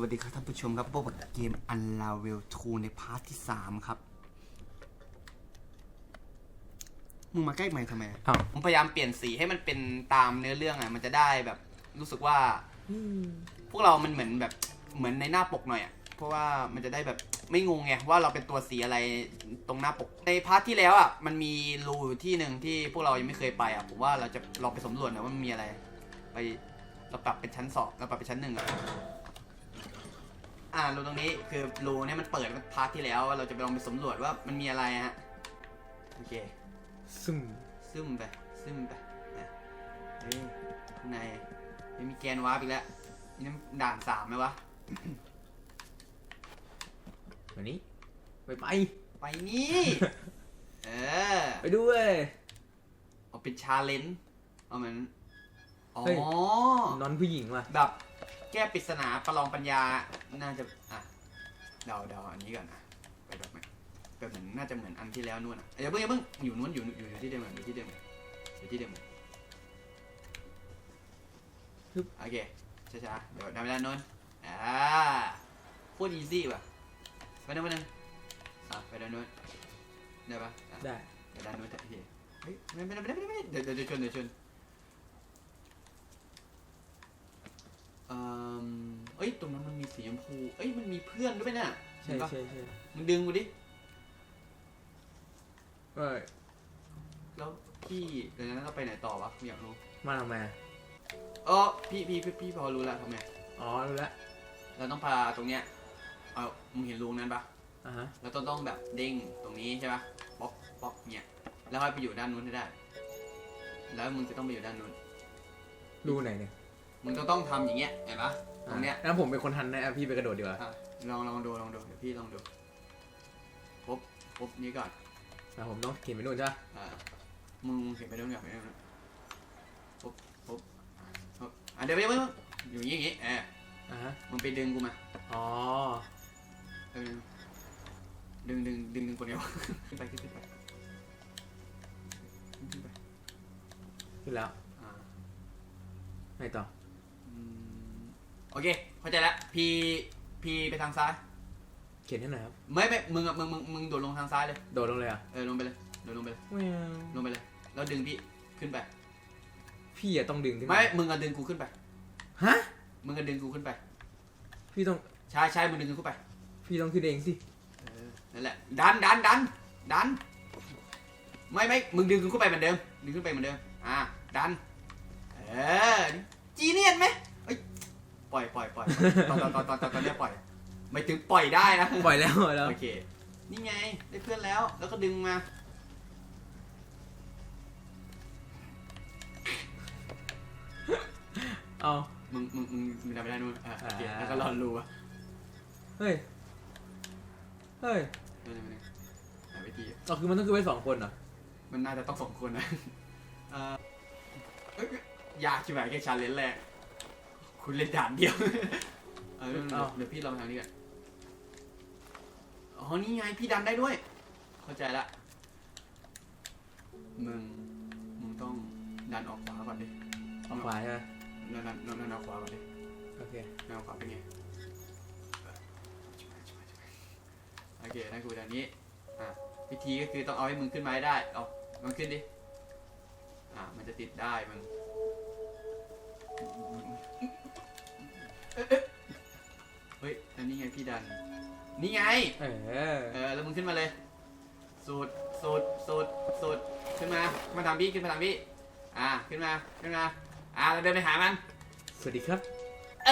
วัสดีครับท่านผู้ชมครับพบกับเกม Unravel 2 ในพาร์ทที่ 3 ครับ มึงมาใกล้ไหมค์ทำไมอะอ้าว ผมพยายามเปลี่ยนสีให้มันเป็นตามเนื้อเรื่องอะ มันจะได้แบบ รู้สึกว่า พวกเรามันเหมือนแบบเหมือนในหน้าปกหน่อยอะ เพราะว่ามันจะได้แบบไม่งงไงว่าเราเป็นตัวสีอะไรตรงหน้าปก ในพาร์ทที่แล้วอะมันมีรูอยู่ที่หนึ่งที่พวกเรายังไม่เคยไปอะผมว่าเราจะลองไปสำรวจหน่อยว่ามันมีอะไร ไปเราปรับเป็นชั้นสองเราปรับเป็นชั้นหนึ่งอะ อ่ารูตรงนี้คือรูเนี่ยมันเปิดพาร์ทที่แล้ว เราจะไปลองไปสำรวจว่ามันมีอะไรฮะ โอเค ซึมซึมไป ซึมไปนะเฮ้ยข้างในยังมีแกนวาร์ปอีกแล้วนี่น้ำด่านสามไหมวะ วันนี้ ไปไป ไปนี่ เออ ไปด้วยเอาเป็นชาเลนจ์เอาเหมือน อ๋อ เฮ้ย นอนผู้หญิงว่ะ แบบ แก้ปริศนาประลองปัญญา น่าจะ อะ เดาเดาอันนี้ก่อนนะไปแบบไหนแบบเหมือนน่าจะเหมือนอันที่แล้วนู่นอะอย่าเพิ่งอย่าเพิ่งอยู่นู้นอยู่อยู่อยู่ที่เดิมอยู่ที่เดิมอยู่ที่เดิมโอเคช้าๆเดี๋ยวดำไปด้านโน้นอ่าโคตรอีซี่ว่ะไปด้านโน้นอะไปด้านโน้นได้ปะอะได้เดี๋ยวด้านโน้นจะโอเคเฮ้ยไม่ไม่ไม่ไม่ไม่เดี๋ยวเดี๋ยวชนเดี๋ยวชน เอ่อเอ้ยตรงนั้นมันมีสีชมพู เอ้ยมันมีเพื่อนด้วยน่ะใช่เห็นปะใช่ใช่มึงดึงกูดิ เอ้ยแล้วพี่เดี๋ยวนั้นเราไปไหนต่อวะกูอยากรู้มาทำไมอะเออพี่พี่พี่พี่พอรู้แล้วทำไมอ๋อรู้แล้วเราต้องพาตรงเนี้ยเอามึงเห็นรูนั้นปะอะฮะเราต้องต้องแบบเด้งตรงนี้ใช่ปะป๊อกป๊อกเนี่ยแล้วค่อยไปอยู่ด้านนู้นให้ได้ แล้วมึงจะต้องไปอยู่ด้านนู้นดูไหนเนี่ย มึงก็ต้องทำอย่างเงี้ยเห็นปะตรงเนี้ยงั้นผมเป็นคนทันนะอะพี่ไปกระโดดดีกว่าอะลองลองดูลองดูเดี๋ยวพี่ลองดูพบพบนี้ก่อนอะผมต้องเขียนไปนู่นใช่ปะอ่ามึงเห็นไปนู่นก่อนไปนู่นก่อนพบพบพบอะเดี๋ยวเดี๋ยวเดี๋ยวอยู่อย่างงี้อย่างงี้เอออะฮะมึงไปดึงกูมาอ๋อเออดึงดึงดึงดึงคนเดียวขึ้นไปขึ้นไปขึ้นไปขึ้นแล้วอ่าไงต่ออืม โอเค เข้าใจแล้วพี่พี่ไปทางซ้าย เขียนให้หน่อยครับ ไม่ไม่มึงอะมึงมึงมึงโดดลงทางซ้ายเลย โดดลงเลยอะเออลงไปเลยโดดลงไปเลยแมวลงไปเลย แล้วดึงพี่ขึ้นไป พี่อะต้องดึงขึ้นไม่มึงอะดึงกูขึ้นไป ฮะ มึงอะดึงกูขึ้นไป พี่ต้อง ใช่ใช่มึงดึงกูขึ้นไป พี่ต้องขึ้นเองสิ เออ นั่นแหละ ดันดันดันดัน ไม่ไม่มึงดึงกูขึ้นไปเหมือนเดิม ดึงขึ้นไปเหมือนเดิม อ่า ดัน เออจีเนียนไหมเอ้ยป ล่อยปล่อยปล่อยตอนตอนตอนตอนตอนตอนเนี้ยปล่อยไม่ถึงปล่อยได้นะปล่อยแล้วปล่อยแล้วโอเค นี่ไงได้เพื่อนแล้ว แล้วก็ดึงมา เอา มึงมึงมึงมึงทำไม่ได้นู่นอะโอเคอ่า แล้วก็รอรูอะเฮ้ย เฮ้ยนั่นนั่นนั่นหาวิธีเราคือมันต้องคือไว้สองคนเหรอมันน่าจะต้องสองคนนะเอ่อเอ้ยยากชิบหายแค่ชาเลนจ์แรก คุณเล่นด่านเดียว เออเดี๋ยวเอาเดี๋ยวพี่ลองทางนี้กันอ๋อนี่ไงพี่ดันได้ด้วย เข้าใจละ มึง มึงต้องดันออกขวาก่อนดิเอาขวาใช่ไหมดันดันดันดันออกขวาก่อนดิโอเคแนวขวาเป็นไงโอเคนั่นคือแบบนี้ อะวิธีก็คือต้องเอาให้มึงขึ้นมาให้ได้ เอามันขึ้นดิ อะมันจะติดได้มัน เฮ้ยอันนี้ไงพี่ดัน นี่ไง เออ เออ แล้วมึงขึ้นมาเลย สูดสูดสูดสูดขึ้นมามาทางพี่ ขึ้นมาทางพี่ อะขึ้นมา ขึ้นมา อะเราเดินไปหามัน สวัสดีครับ เอ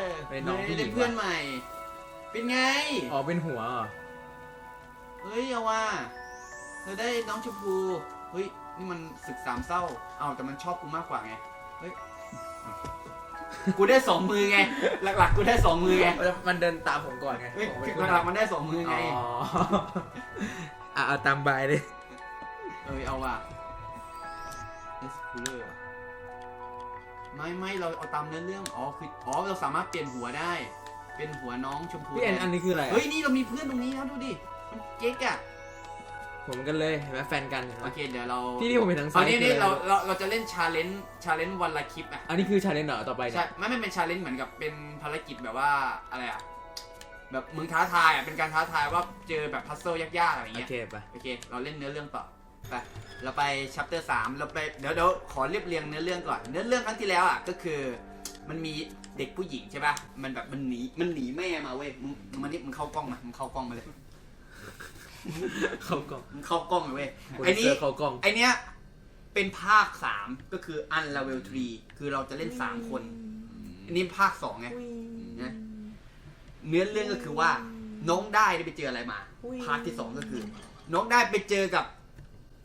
อเป็นน้องผู้หญิงได้เพื่อนใหม่ เป็นไง อ๋อเป็นหัวเหรอเฮ้ยเอาว่าเราได้น้องชมพู เฮ้ย นี่มันศึกสามเศร้า เอาแต่มันชอบกูมากกว่าไงเฮ้ย กูได้สองมือไง หลักๆ กูได้สองมือไงมันเดินตามผมก่อนไงเฮ้ยผมเป็นหลักๆมันได้สองมือไง อ๋ออะเอาตามบายเลย เอ้ยเอาว่ะเอสคูลเลอร์ไม่ไม่เราเอาตามเนื้อเรื่อง อ๋อคืออ๋อเราสามารถเปลี่ยนหัวได้ เป็นหัวน้องชมพูพี่แอนแทนอันนี้คืออะไรอะเฮ้ยนี่เรามีเพื่อนตรงนี้แล้วดูดิมันเก๊กอะ ผมเหมือนกันเลยเห็นไหมแฟนกันเห็นไหมโอเคเดี๋ยวเราที่ที่ผมเห็นทางตอซ้านยนี้คือนี่อะไรเราเราเราจะเล่นชาเลนจ์ชาเลนจ์วันละคลิปอะอันนี้คือชาเลนจ์เหรอต่อไปเนี่ใช่ยไม่ไม่เป็นชาเลนจ์เหมือนกับเป็นภารกิจแบบว่าอะไรอะแบบมึงท้าทายอะเป็นการท้าทายว่าเจอแบบพัซเซิลยากๆอะไรโอเงี้ยเคไปโอเคเราเล่นเนื้อเรื่องต่อไปเราไปชัปเตอร์สามเราไปเดี๋ยวเดี๋ยวขอเรียบเรียงเนื้อเรื่องก่อนเนื้อเรื่องครั้งที่แล้วอะก็คือ มันมีเด็กผู้หญิงใช่ป่ะมันแบบมันหนีมันหนีแม่มาเว้ยมึงมึงมานี่มึงเข้ากล้องมามึงเข้ากล้องมาเลย เข้ากล้องมึงเข้ากล้องมาเว้ยโปรไอ้ดิวนี้เซอร์เข้ากล้องไอเนี้ยเป็นภาคสามก็คือ Unravel 3 คือเราจะเล่นสามคน อันนี้ภาคสองไงนะเนื้อเรื่องก็คือว่า น้องได้ได้ไปเจออะไรมา พาร์ทที่สองก็คือ น้องได้ไปเจอกับ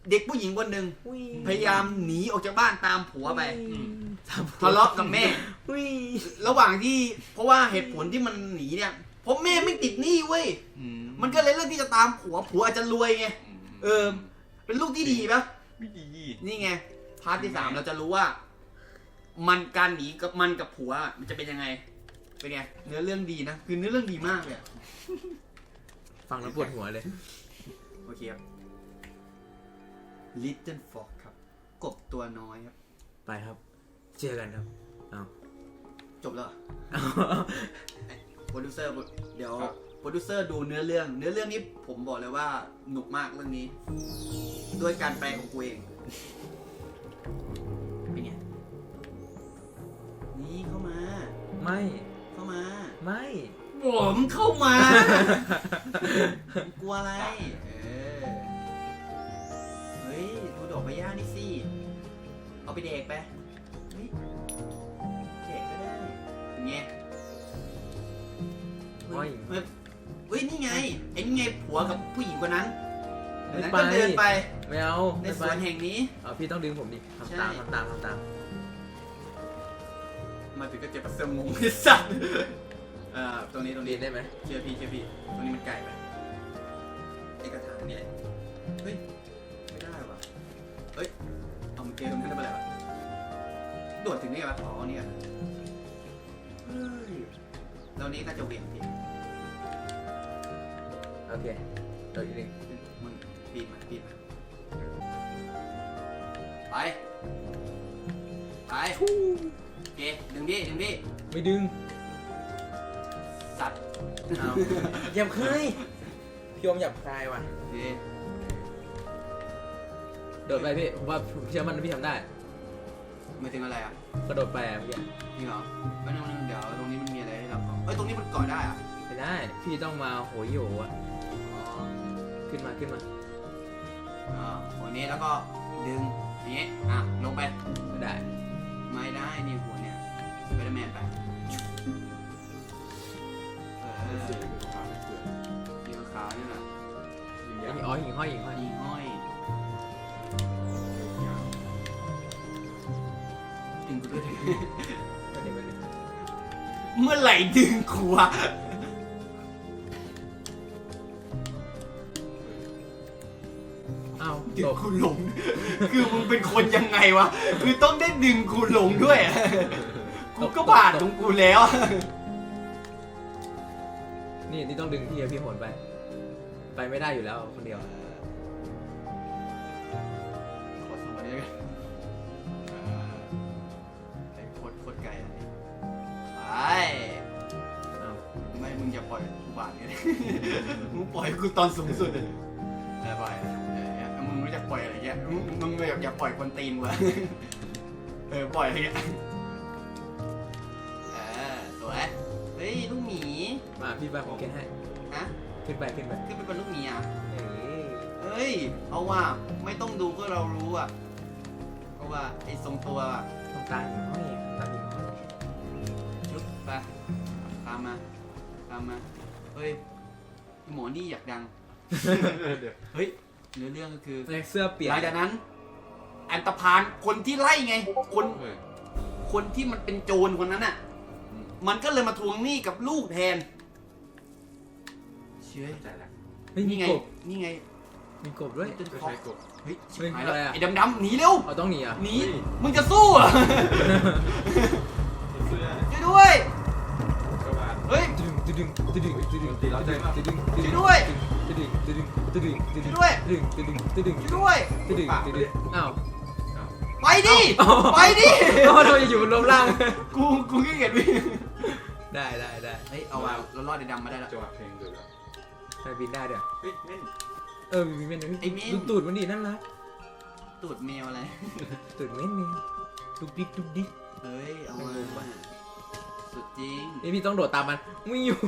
เด็กผู้หญิงคนหนึ่งพยายามหนีออกจากบ้านตามผัวไปทะเลาะกับแม่ ระหว่างที่เพราะว่าเหตุผลที่มันหนีเนี่ย เพราะแม่ไม่ติดหนี้เว้ยมันก็เลยเลือกที่จะตามผัวผัวอาจจะรวยไง เออ เป็นลูกที่ดีปะไม่ดี นี่ไง พาร์ทที่สามเราจะรู้ว่า มันการหนีกับมันกับผัวมันจะเป็นยังไง เป็นไง เนื้อเรื่องดีนะ คือเนื้อเรื่องดีมากเลยอะฟังแล้วปวดหัวเลย โอเคครับ Little Fox ครับ กบตัวน้อยครับ ไปครับ เจอกันครับเอาจบแล้วเหรอ โปรดิวเซอร์เดี๋ยวโปรดิวเซอร์ดูเนื้อเรื่อง เนื้อเรื่องนี้ผมบอกเลยว่าหนุกมากเรื่องนี้ ด้วยการแปลของกูเองเป็นไงนี่เข้ามา ไม่เข้ามา ไม่ ผมเข้ามา กลัวอะไร เออ เฮ้ย ดูดอกใบหญ้านี่สิ เอาไปเด็กไป เฮ้ย อ้ยเฮ้ยเฮ้ยนี่ไงไอ้นี่ไงผัวกับผู้หญิงคนนั้นไม่นั้นไปก็เดินไปไม่เอาในไม่สไปวนแห่งนี้ เอาพี่ต้องดึงผมดิทำตามใช่ ทำตามทำตามมาถึงก็เจอปัสเซอร์งงไอ้สัตว์เอ่อตรงนี้ตรงดีนี้ได้ไหมเชื่อพี่เชื่อพี่ตรงนี้มันไกลไปไอ้กระถางนี่แหละเฮ้ยไม่ได้ว่ะเฮ้ยเอามึงเจอตรงนั้นได้ปะไรวะโดดถึงนี่ปะอ๋อเนี่ยเฮ้ยแล้วนี้น่าจะเหวี่ยงพี่ โอเคโดดอีกหนึ่งมึงปีนมาปีนมาไป ไปโอเคดึงพี่ดึงพี่ไม่ดึงสัตว์เอาหยับคายพี่อมหยับคายว่ะโอเคโดดไปพี่ผมว่าผมเชื่อมั่นว่าพี่ทำได้ไม่ถึงอะไรอะกระโดดไปอะเมื่อกี้จริงเหรอแป๊บนึงแป๊บนึงเดี๋ยวตรงนี้มันมีอะไรให้เราเอ้ยตรงนี้มันเกาะได้อะไม่ได้ พี่ต้องมาโหยโหอะอ๋อ ขึ้นมาขึ้นมาอ่าหัวนี้แล้วก็ดึงอย่างงี้อะลงไป ไม่ได้ ไม่ได้นี่หัวเนี่ยสไปเดอร์แมนไปเออเสียงของเขาเปลือกสีขาวๆนี่แหละยิงไอ้ยาวนี่อ๋อหิ่งห้อย หิ่งห้อยยิงห้อยดึงกูด้วยดิไม่ได้ไม่ได้เมื่อไหร่ดึงกูวะ อ้าวดึตงกกูหลง คือมึงเป็นคนยังไงวะ คือต้องได้ดึงกูหลงด้วยอะกูก็บาดตรงกูแล้วอะนี่นี่ต้องดึงพี่อะพี่โหนไป ไปไม่ได้อยู่แล้วคนเดียว ขอสองคนนี้กันเออไอ้โคตรโคตรไกลอะไปอ้าวไม่มึงอย่าปล่อยกูบาดเนี่ยมึงปล่อยกูตอนสูงสุดเลย มึงแบบอย่าปล่อยคนตีนวะเออปล่อยอะไรเงี้ยเออสวยเฮ้ยลูกหมีมาพี่ไปผมเก็ตให้ฮะขึ้นไปขึ้นไปขึ้นไปเป็นลูกหมีอะเอ้ยเฮ้ยเอาว่าไม่ต้องดูก็เรารู้อะเพราะว่าไอ้ทรงตัวอะตรงกลางหิ่งห้อยตามหิ่งห้อยชุบไปตามมาตามมาเฮ้ยไอ้หมอนี่อยากดัง เดี๋ยวเฮ้ยเนื้อเรื่องก็คือในเสื้อเปียหกลังจากนั้น อันตพานคนที่ไล่ไง คนเฮ้ยคนที่มันเป็นโจรคนนั้นอะ มันก็เลยมาทวงหนี้กับลูกแทน เชื่อเข้าใจแล้วเฮ้ยมีนี่ไง กบนี่ไงมีกบด้วยต้นไม่ฟอกใช่กบเฮ้ยชิบเฮ้ยหายแล้วอะไรอะไอ้ดำๆหนีเร็ว เอาต้องหนีอะหนี มึงจะสู้เหรอเสื้อช่วยด้วยกระบาดเฮ้ยดึงดึตึดึงตึดึงตึดึงตึดึงตึดึงตึดึงช่วยด้วยตึดึงตึดึงตึดึงตึดึงช่วยด้วย ตึดึงตึดึงตึดึงช่วยด้วย ตึดึงตึดึงอ้าว ไปดิเอ้าไปดิโอ้เราอยู่บนลมล่าง กูกูขี้เกียจวิ่งได้ได้ได้เฮ้ยเอาว่ะเรารอดในดำมาได้แล้วจังหวะเพลงเดือดแล้วไปบินได้เดี๋ยวเฮ้ยเม่น เออมีเม่นไอ้เม่นดูตูดมันดินั่นละตูดแมวอะไร ตูดเม่นนี่ดุกดิกดุกดิกเฮ้ยเอาไม่มารู้ว่ะสุดจริงนี่พี่ต้องโดดตามมันไม่อยู่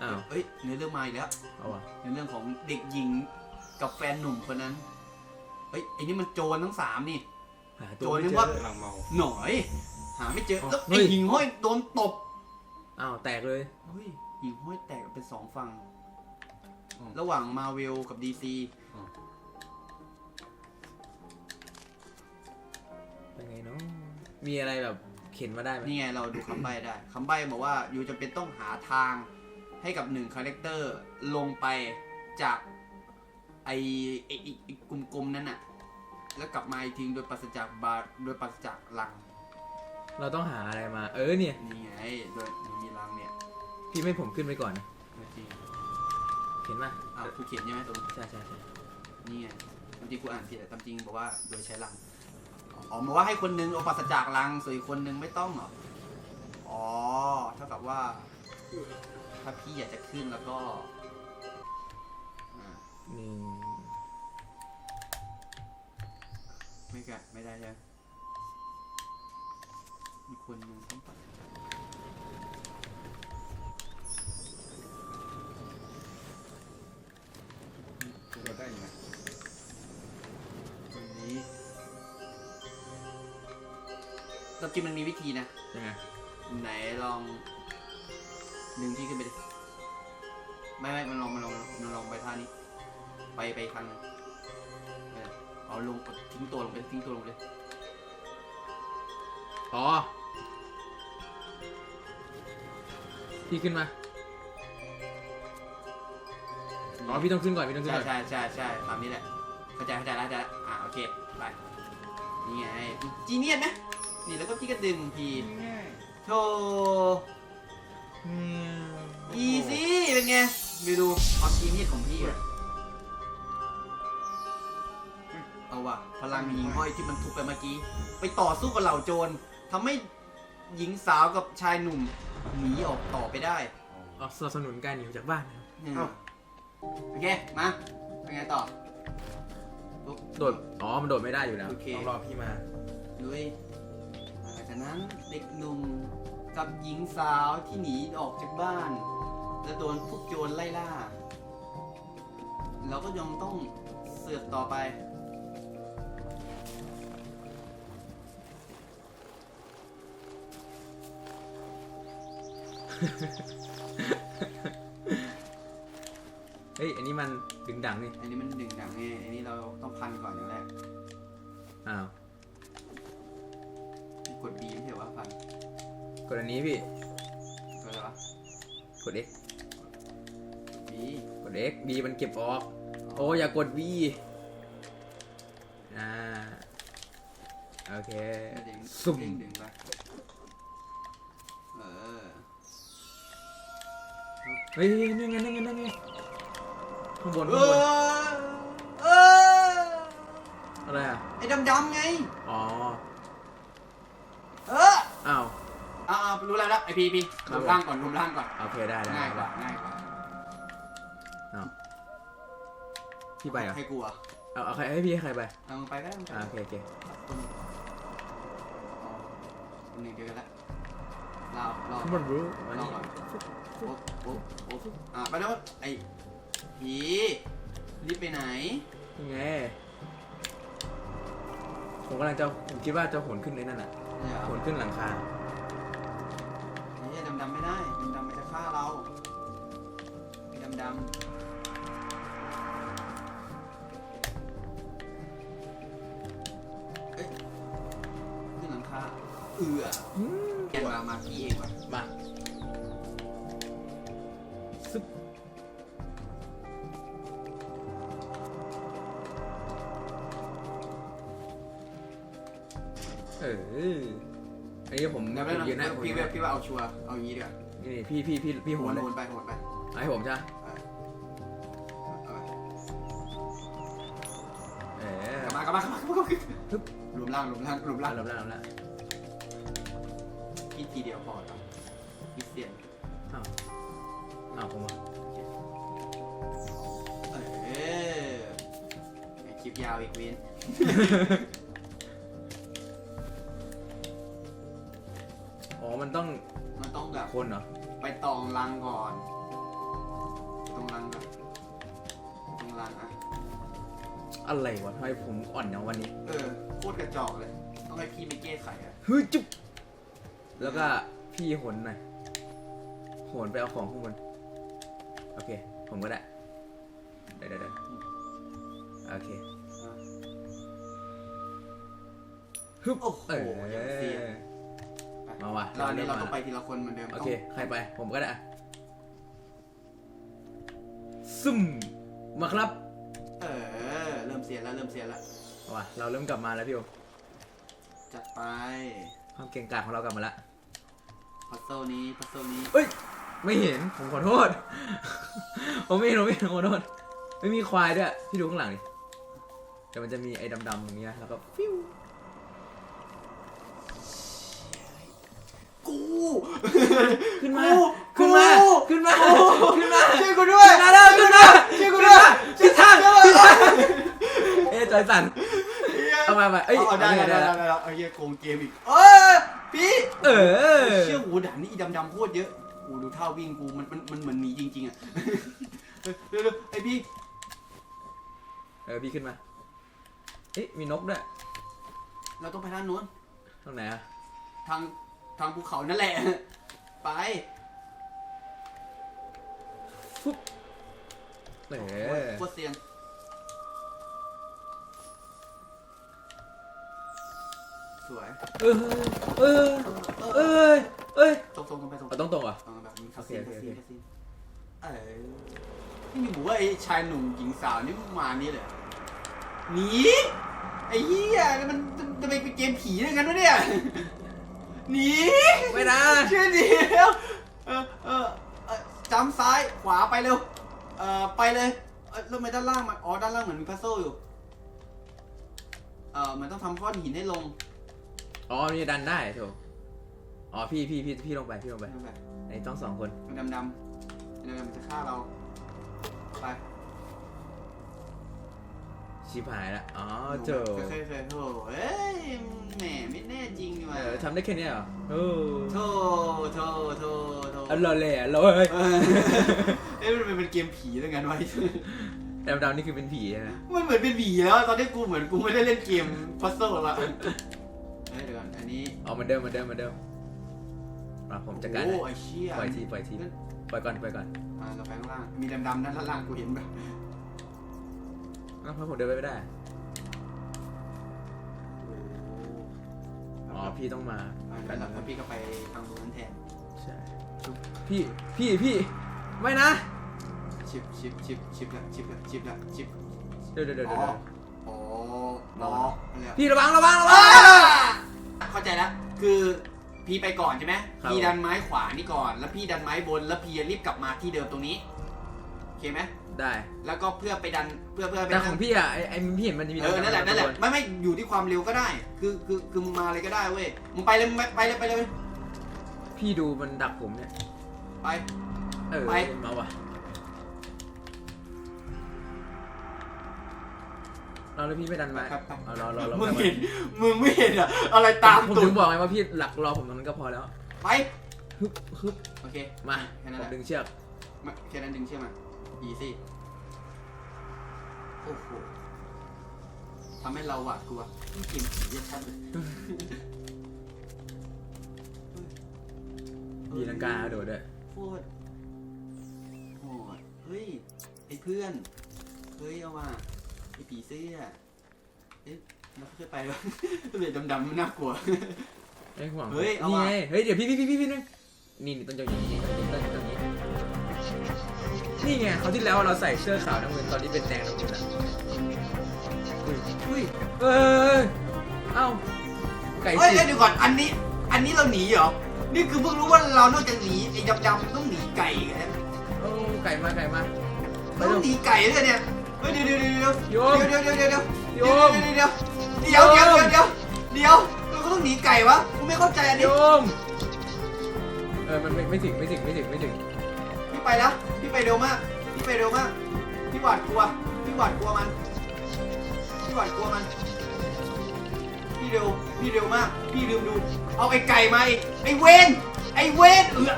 อ้าวเฮ้ยเนื้อเรื่องมาอีกแล้วเอาวะในเรื่องของเด็กหญิงกับแฟนหนุ่มคนนั้น เฮ้ยไอ้นี่มันโจรทั้งสามนี่ หาโจตัวรไม่นึกเจว่า อกำลังเมาหน่อย หาไม่เจออ๋อแล้วเฮ้ไอ้ย หิงห้อยโดนตบอ้าวแตกเลย เฮ้ยหิงห้อยแตกเป็นสองฝั่งระหว่างมาเวลกับดีซีเป็นไงเนาะมีอะไรแบบเข็นมาได้ไหมนี่ไงเราดูคำใบ้ได้คำใบ้บอกว่ายูจะเป็นต้องหาทางให้กับหนึ่งคาแรคเตอร์ลงไปจาก ไอไอไอ้ไอ้กลมๆนั้นน่ะแล้วกลับมาอีกทีโดยปราศจากบาโดยปราศจากลังเราต้องหาอะไรมา เออเนี่ย นี่ไงโดยมีลังเนี่ยพี่ไม่ผมขึ้นไปก่อนนะจริงเห็นไหมอ้าวกูเขียนใช่ไหมตรงใช่ใช่ใช่นี่ไงจริงๆกูอ่านผิดแต่ตามจริงบอกว่าโดยใช้ลังอ๋อมาว่าให้คนนึงเอาปราศจากลังส่วนอีกคนนึงไม่ต้องเหรออ๋อเท่ากับว่า ถ้าพี่อยากจะขึ้นแล้วก็อ่า หนึ่งไม่กะไม่ได้ใช่ไหมอีกคนนึงต้องปราศจากเราได้ยังไงคนนี้เราจริงมันมีวิธีนะ ยังไงไหนลอง ดึงพี่ขึ้นไปดิ ไม่ไม่มันลองมันลองมันลองไปท่านี้ ไปไปอีกครั้งหนึ่งเออเอาลงกดทิ้งตัวลงไปทิ้งตัวลงไปเลยอ๋อพี่ขึ้นมา อ๋อพี่ต้องขึ้นก่อนพี่ต้องขึ้นใช่ก่อน ใช่ใช่ใช่ตามนี้แหละเข้าใจเข้าใจแล้วเข้าใจแล้วอะโอเคไปนี่ไงจีเนียนไหมนี่แล้วก็พี่ก็ดึงทีง่ายโธ่อีซี่เป็นไงไปดูความจีเนียนของพี่อะ ลังหญิงห้อยที่มันทุบไปเมื่อกี้ ไปต่อสู้กับเหล่าโจรทำให้หญิงสาวกับชายหนุ่มหนีออกต่อไปได้อ๋อสนับสนุนการหนีออกจากบ้านนะครับอืมโอเค มาเป็นไงต่อปุ๊บ โดด อ๋อ มันโดดไม่ได้อยู่แล้ว โอเค ต้องรอพี่มาลุยหลังจากนั้นเด็กหนุ่มกับหญิงสาวที่หนีออกจากบ้าน และโดนพวกโจรไล่ล่า เราก็ยังต้องเสือกต่อไป เฮ้ย อันนี้มันดึงดังนี่ อันนี้มันดึงดังไงอันนี้เราต้องพันก่อนอย่างแรกอ้าว กด B ไม่ใช่เหรอว่าพันกดอันนี้พี่ กดอะไรวะกด X B กด X B มันเก็บออก โอ้อย่ากด V อ่า โอเคแล้วดึงสุ่มดึงดึงไป เฮ้ยนี่ไงนี่ไงนี่ไงข้างบนเอข้างบนอเอออะไรอะไอ้ดำๆไง อ๋อเอออ้าว อ่ารู้แล้วละไอพีพีครัรบวมร่างก่อนรวมร่างก่อน โอเคได้ได้ง่ายกได้ว่าง่ายกว่าพี่ไปเหรอให้กลัวเอาเอาใครให้พี่ให้ใครไปเอามึงไปก็ได้มึงไปอ่าโอเคโอเคคนคนหนึ่งเดียวกันละเราเราข้างบนรู้มาเรานี่ก่อนโอ๊บโอ๊บโอ๊บอะไปแล้วไอพีรีบไปไหน ยังไงผมกำลังจะผมคิดว่าจะโหนขึ้นเลยนั่นอะเนี่ยเหรอโหนขึ้นหลังคา ชัวร์เอาอย่างนี้ดีกว่านี่พี่พี่พี่พี่โหโหนนเลยโหนไปโหนไปเอาให้ผมใช่ไหมเอาไปเออกลับมากลับมากลับมากลับมาฮึบหลุมล่างหลุมล่างหลุมล่างลบแล้วลบแล้วพี่ทีเดียวพอครับพี่เสียนอ้าวอ้าวผมอะเออไอ้คลิปยาวอีกเว้น คนเหรอ ไปตองรังก่อนไปตรงรังก่อนตรงรังอะ อะไรวะทำไมผมอ่อนอย่างวันนี้ เออโคตรกระจอกเลย ต้องให้พี่ไปแก้ไขอะ เฮ้ยจุ๊บแล้วก็พี่โหนหน่อยโหนไปเอาของข้างบนโอเค ผมก็ได้ได้ได้ได้โอเคฮึบโอ้โหเออยังเสียไปมาว่ะเราอันนี้เรามาต้องไปทีละคนเหมือนเดิมโอต้องเค ใครไป ผมก็ได้อะซึมมาครับ เออ เริ่มเสียแล้วเริ่มเสียแล้วเอาว่ะเราเริ่มกลับมาแล้วพี่โอจัดไป ความเก่งกาจของเรากลับมาแล้วพัซเซิลนี้พัซเซิลนี้เอ้ย ไม่เห็น ผมขอโทษ ผมไม่เห็นผมไม่เห็นผมขอโทษ ไม่มีควายด้วย พี่ดูข้างหลังดิแต่มันจะมีไอ้ดำๆตรงนี้นะแล้วก็ฟิว กูขึ้นมากูขึ้นมากูขึ้นมาขึ้นมาช่วยกูด้วยขึ้นมาแล้วขึ้นมาช่วยกูด้วยทิศทางทิศทางเอ๊ะใจสั่นเอามามาเอ้ยเอาได้เอาได้ได้ได้ได้ได้เอาเฮียโกงเกมอีกเออพี่เออเชื่อหูด่านนี้อีดำๆโคตรเยอะกูดูท่าวิ่งกูมันมันมันเหมือนหมีจริงๆอะเร็วๆไอพี่เออพี่ขึ้นมาเอ๊ะมีนกด้วยเราต้องไปทางนู้นตรงไหนอะทาง ทางภูเขานั่นแหละ ไปเออโคตรเซียนสวยเออเออเออเอ้ยตรงๆกันไปตรงเอาต้องตรงเหรอะเออแบบนี้คาซีนโอคาเคซีนโอเค คาซีนเออนี่บอกว่าไอ้ชายหนุ่มหญิงสาวนี่มานี่เลยหนีไอ้เหี้ยมันจะจะไปเป็นเกมผีด้วยกันวะเนี่ย หนีไม่นะช่วยหนีแล้วเออเออเออจำซ้ายขวาไปเร็วเออไปเลยเออแล้วทำไมด้านล่างมันอ๋อด้านล่างเหมือนมีพัซโซอยู่เออมันต้องทำก้อนหินให้ลงอ๋อมีดันได้โถอ๋อพี่พี่พี่พี่ลงไปพี่ลงไปนั่นแหละไอ้ต้องสองคนมันดำดำๆมันดำๆมันจะฆ่าเราไป ชิบหายละอ๋อเจอเคยเคยๆโถเอ้ยแหมไม่แน่จริงว่ะเออทำได้แค่เนี้ยเหรอโอ้โถโถโถโถอร่อยเลยอร่อยเออเอ้ยมันเป็นเกมผีด้วยกันไว้ดำดำนี่คือเป็นผีใช่ไหมมันเหมือนเป็นผีแล้ว ตอนนี้กูเหมือนกูไม่ได้เล่นเกมพัซเซิลละเฮ้ยเดี๋ยวก่อนอันนี้อ๋อเหมันเดิมเหมันเดิมเหมันเดิมมาผมจัดการโอ้ให้ไอ้เชี่ยปล่อยทีปล่อยทีปล่อยก่อนปล่อยก่อนอ่าเราไปข้างล่างมีดำๆนั่นด้านล่างกูเห็นแบบ อ้าวเพราะผมเดินไปไม่ได้ อ๋อพี่ต้องมาแล้วแล้วพี่ก็ไปทางตรงนั้นแทน ใช่พี่พี่พี่ไม่นะ ชิปชิปชิปชิปละชิปละชิปละชิปเดี๋ยวเดี๋ยวเดี๋ยวอ๋เดี๋อยวอ๋ออ๋ออะไรอะพี่ระวังระวังระวัอ่างเข้าใจแล้วคือพี่ไปก่อนใช่ไหมครับพี่ดันไม้ขวานี่ก่อน แล้วพี่ดันไม้บนแล้วพี่รีบกลับมาที่เดิมตรงนี้โอเคไหม ได้ แล้วก็เพื่อไปดันเพื่อเพื่อไปแต่ของพี่อะไอ้ไอ้พี่เห็นมันจะมีเออนั่นแหละนั่นแหละไม่ไม่อยู่ที่ความเร็วก็ได้ คือคือคือมึงมาเลยก็ได้เว้ยมึงไปเลยมึงไปเลยไปเลยพี่ดูมันดักผมเนี่ยไปเออไปมาว่ะเราแล้วพี่ไม่ดันมาครับครับเอาเราเราเรามึงกลับมาเห็นมึงไม่เห็นอะอะไรตามผมตูถึดงบอกไงว่าพี่หลักรอผมตรงนั้นก็พอแล้วไปฮึบฮึบโอเคมาแค่นั้นผแหมละดึงเชือกมาแค่นั้นดึงเชื่อมมา อีซี่โอ้โหทำให้เราหวาดกลัวนี่เกมผีชัดเลยดีลังกาโดดด้วยโคตรโหดเฮ้ย ไอ้เพื่อน เฮ้ย เอาว่ะไอ้ผีเสื้อ เอ๊ะเราเคยไปวะเลยดำๆมันน่ากลัว ไอ้ห่วงเฮ้ยเอานี่ว่ะ ไงเฮ้ยเดี๋ยวพี่พี่พี่พี่พี่นึงนี่นี่ต้นจงอย่างนี้ต้นต้นต้นนี้ นี่ไงเขาวที่แล้วเราใส่เสื้อขาวน้ำเงินตอนนี้เป็นแดงน้ำเงินอะอุ้ยอุ้ยเออเอ้าไก่เฮ้ยสิเดี๋ยวก่อนอันนี้ อันนี้เราหนีเหรอ นี่คือเพิ่งรู้ว่าเรานอกจากหนีไอ้ดำๆต้องหนีไก่อีกันนะโอ้ไก่มาไก่มาไปต้ดูองหนีไก่ด้วยเนี่ยเฮ้ยเดี๋ยวเดี๋ยวเดี๋ยวโยมเดี๋ยวเดี๋ยวเดี๋ยวเดี๋ยวโยเดี๋ยวมเดี๋ยวเดี๋ยวเดี๋ยวเดี๋ยวเดี๋ยวเดี๋ยวเราก็ต้องหนีไก่วะกูไม่เข้าใจอันโยนี้มเออมันไม่ไม่ถึงไม่ถึงไม่ถึงไม่ถึง พี่ไปแล้วพี่ไปเร็วมาก พี่ไปเร็วมาก พี่หวาดกลัว พี่หวาดกลัวมัน พี่หวาดกลัวมัน พี่เร็ว พี่เร็วมาก พี่ลืมดู เอาไอ้ไก่มาอีกไอ้เวนไอ้เวนเออ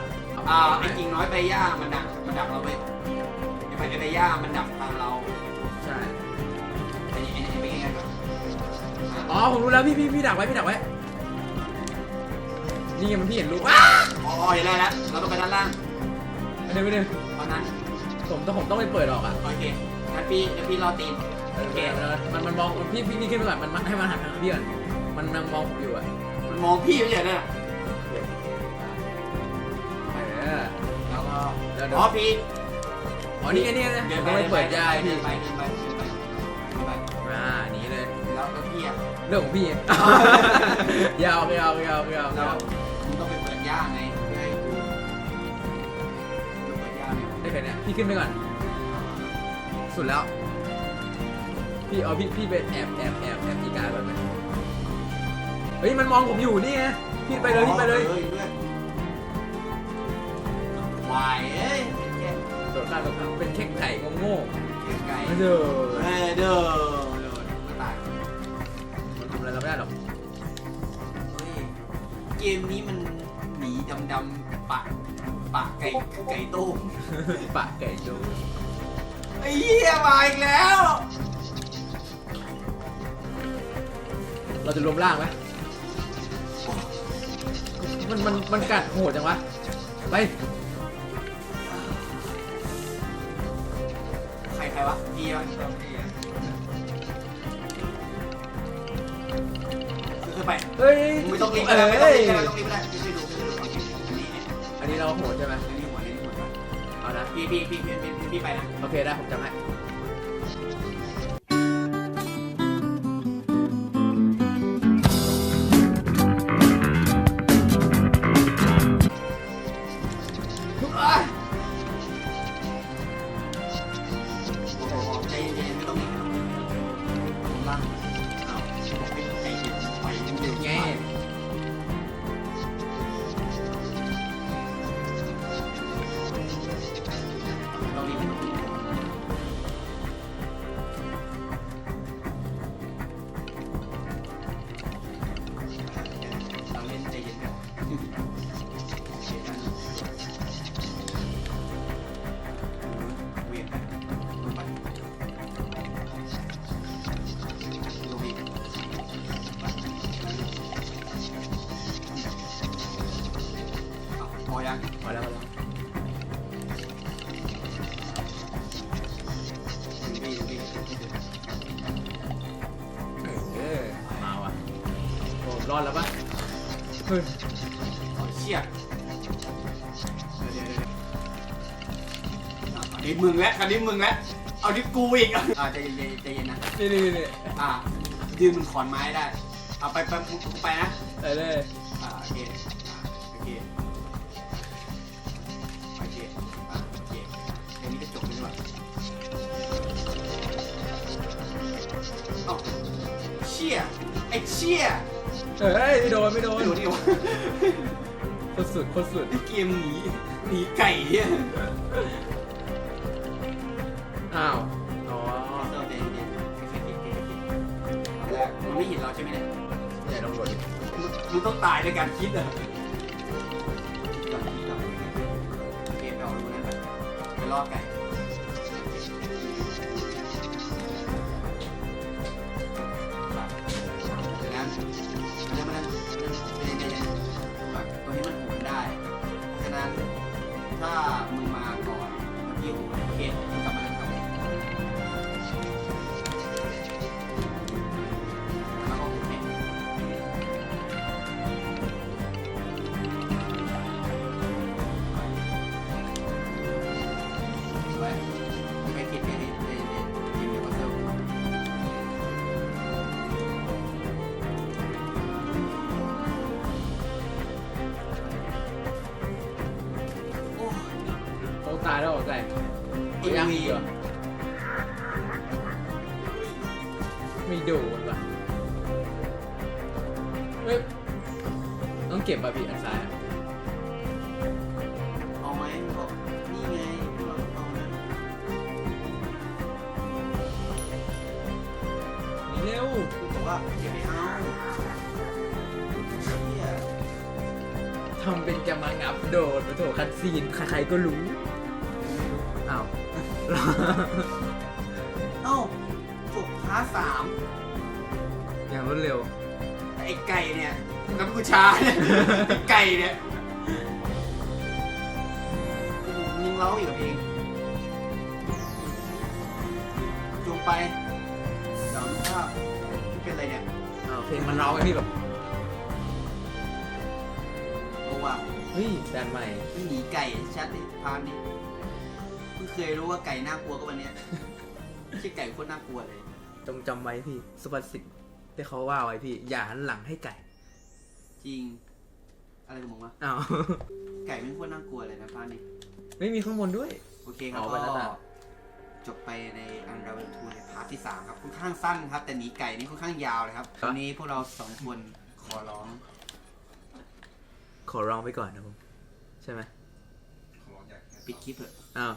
อ่าไอ้กิ่งน้อยใบหญ้ามันดัก มันดักเราไปไอ้ใบใบหญ้ามันดักทางเราใช่ไอ้นี่ไอ้นี่เป็นยังไงก่อนอ๋อผมรู้แล้วพี่พี่พี่ดักไว้พี่ดักไว้นี่ไงมันพี่เห็นรูปว้าอ๋อเห็นแล้วแล้วเราต้องไปด้านล่าง เดี๋ยวเดี๋ยวตอนนั้นผมต้องผมต้องไปเปิดออกอะโอเคงั้นพี่งั้นพี่รอตีนโอเคมันมันมองพี่พี่พี่ขึ้นไปก่อนมันมันให้มันหันทางพี่ก่อนมันมันมองผมอยู่อะมันมองพี่ไม่ใช่เหรอเออแล้วก็เดี๋ยวเดี๋ยวอ๋อพี่อ๋อนี่ไงนี่ไงเดินต้ไปองไปเปิดยาเดิพี่นไปเดินไปเดินไปเดินไปอ่าหนีเลยแล้วแล้วพี่อะเรื่องของพี่ยาวยาวยาวยาวแล้ยาววคุณต้องไปเปิดย่าไง เนี่ยได้แค่เนี้ยพี่ขึ้นไปก่อน สุดแล้ว พี่เอาพี่พี่ไปแอบแอบแอบแอบตีกายแบบนั้นเฮ้ยมันมองผมอยู่นี่ไงพี่ไปเลยพี่ไปเลยอ๋อด้วยวายเอ้ยแค่โดดข้ามโดดข้ามเป็นแค่ไก่โง่ไก่ๆเอไม่เด้ออเด้อเด้อก็ตายมันทำอะไรเราไม่ได้หรอกเฮ้ยเกมนี้มันหนีดำๆปะ ปะไก่ไก่โต้งปะไก่โจไอ้เหี้ยมาอีกแล้วเราจะรวมร่างไหมมันมันมันกัดโหดจังวะ ไป ใครใครวะพี่วะคือไปเฮ้ยไม่ต้องรีบเอก็ได้ไม่ต้องรีบก็ได้้ยไม่ต้องรีบก็ได้ เราโหดใช่ไหมนนี้หัวนนี้หัวเอานะพี่พี่พี่พี่พี่พี่ไปนะ โอเคได้ผมจำให้ รอดแล้วปะเฮ้ยเอาเชี่ยเดี๋ยวเดี๋ยวเดี๋ยวอันนี้มึงแล้วอันนี้มึงแล้วเอาที่กูอีกอะอ่าใจเย็นใจเย็นนะ นี่นี่นี่อ่ายืนบนขอนไม้ได้ เอาไปไปกูไปนะ ไปเลยอ่าโอเคอ่าโอเคโอเคอ่าโอเคเดี๋ยวนี้จะจบไปด้วยเอ้าเชี่ยไอ้เชี่ย เฮ้ยไม่โดนไม่โดนไม่รู้นี่วะโคตรสุดโคตรสุดนี่เกมหนีหนีไก่เนี่ยอ้าวอ๋อเราใจเย็นๆค่อยๆคิดค่อยๆคิดตอนแรกมันไม่เห็นเราใช่ไหมเนี่ยอย่าลองโดดดิมึงมึงต้องตายในการคิดอะคิดก่อนคิดก่อนโอเคไปเอาดูนั่นไปไปล่อไก่ ว่าอย่าไปเอาเฮียทำเป็นจะมางับโดดโถคัดซีนใครๆก็รู้อ้าวเอ้าจบพาร์ทสามอย่างรวดเร็ว แต่ไอ้ไก่เนี่ยกัมพูชาเนี่ยไอ้ไก่เนี่ยยิงเล้าอีกกับเอง มันร้องไอ้นี่แบบโอ้ว่ะเฮ้ยแดนใหม่ ไม่หนีไก่ชัดดิพาร์ทนี้เพิ่งเคยรู้ว่าไก่น่ากลัวก็วันเนี้ยไม่ใช่ไก่โคตรน่ากลัวเลย จงจำไว้พี่ สุภาษิตที่เขาว่าไว้พี่ อย่าหันหลังให้ไก่ จริง อะไรของมึงวะอ้าว ไก่ไม่งโคตรน่ากลัวเลยนะพาร์ทนี้ไม่มีข้างบนด้วย โอเคครับอ๋อวัก็นนั้นอะ จบไปในอันดาเวลทูในพาร์ทที่ 3 ครับค่อนข้างสั้นครับ แต่หนีไก่นี่ค่อนข้างยาวเลยครับวันนี้พวกเราสองคนขอร้องขอร้องไปก่อนนะผม ใช่ไหม ปิดคลิปเถอะ อ้าว